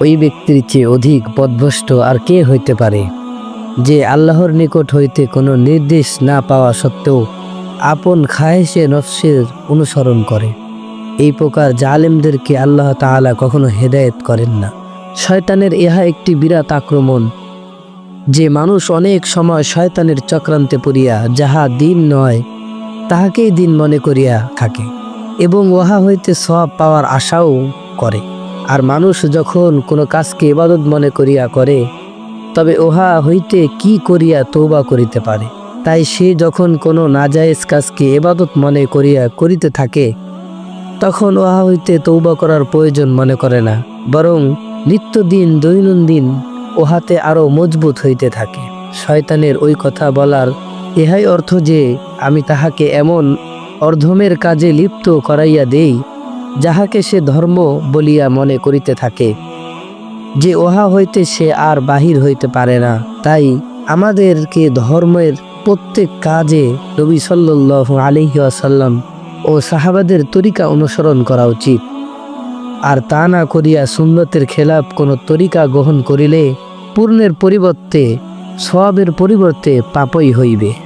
ওই ব্যক্তির চেয়ে অধিক পদভ্রষ্ট আর কে হইতে পারে? যে আল্লাহর নিকট হইতে কোনো নির্দেশ না পাওয়া সত্ত্বেও আপন খায়েশে নফসের অনুসরণ করে। এই প্রকার জালেমদেরকে আল্লাহ তাআলা কখনো হেদায়েত করেন না। শয়তানের ইহা একটি বিরাট আক্রমণ, যে মানুষ অনেক সময় শয়তানের চক্রান্তে পড়িয়া যাহা দিন নয়, তাহাকেই দিন মনে করিয়া থাকে এবং উহা হইতে সব পাওয়ার আশাও করে। আর মানুষ যখন কোনো কাজকে ইবাদত মনে করিয়া করে, তবে উহা হইতে কি করিয়া তৌবা করিতে পারে? তাই সে যখন কোনো নাজায়েজ কাজকে এবাদত মনে করিয়া করিতে থাকে, তখন উহা হইতে তৌবা করার প্রয়োজন মনে করে না, বরং নিত্যদিন, দৈনন্দিন উহাতে আরও মজবুত হইতে থাকে। শয়তানের ওই কথা বলার ইহাই অর্থ যে, আমি তাহাকে এমন অর্ধমের কাজে লিপ্ত করাইয়া দেই যাহাকে সে ধর্ম বলিয়া মনে করিতে থাকে। যে উহা হইতে সে আর বাহির হইতে পারে না। তাই আমাদেরকে ধর্মের প্রত্যেক কাজে নবী সাল্লাহ আলিহি আসাল্লাম ও সাহাবাদের তরিকা অনুসরণ করা উচিত। আর তা না করিয়া সুন্নতের খেলাপ কোনো তরিকা গ্রহণ করিলে পূর্ণের পরিবর্তে সবের পরিবর্তে পাপই হইবে।